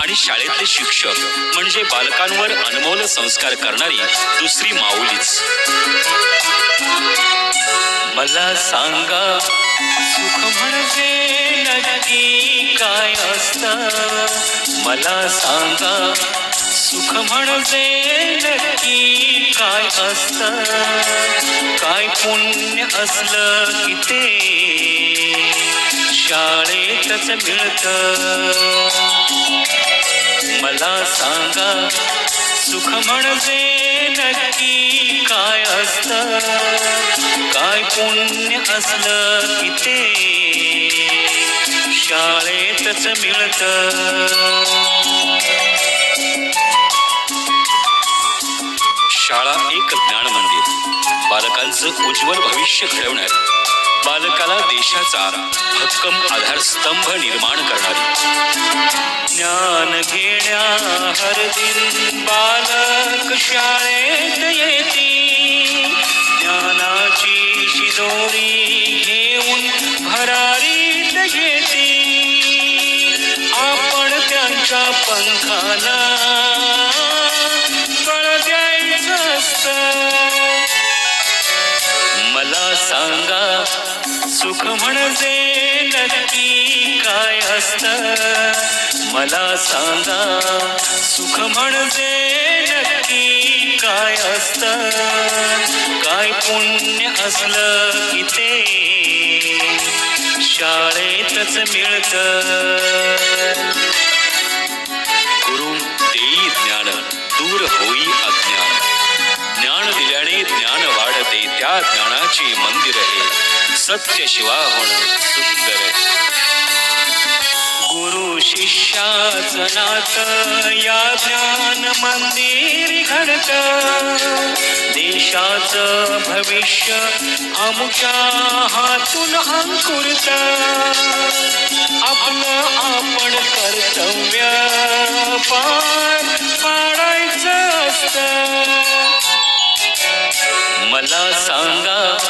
आणि शाळेतले शिक्षक म्हणजे बालकांवर अनमोल संस्कार करणारी दुसरी माऊलीच. मला सांगा सुख म्हणजे नक्की काय असत? मला सांगा सुख म्हणजे नक्की काय असत? काय पुण्य असलं की ते शाळेतच मिळत. मला सांगा सुख म्हणजे नक्की काय असत? काय पुण्य असलं की ते शाळेतच मिळत. शाळा एक ज्ञान मंदिर. बालकांचं उज्ज्वल भविष्य घडवणार. बालकाला देशाचा भक्कम आधारस्तंभ निर्माण करणारी. ज्ञान घेण्या हर दिन बालक शाळेत येती. ज्ञानाची शिदोरी घेऊन भरारीत येते. आपण त्यांच्या पंखाला बळ द्यायचं मला सांगा सुख म्हणजे नक्की काय असत? मला सांगा सुख म्हणजे नक्की काय असत? काय पुण्य असलं की ते शाळेतच मिळत. गुरु देई ज्ञान दूर होई अज्ञान. ज्ञान दिल्याने ज्ञान वाढते त्या ज्ञानाची मंदिर हे. सत्य शिवा होणं सुंदर. गुरु शिष्याच नात या ज्ञान मंदिर घडत. देशाचं भविष्य आमच्या हातून अंकुरत. आपलं आपण कर्तव्य पार पाडायचं असतं. मला सांगा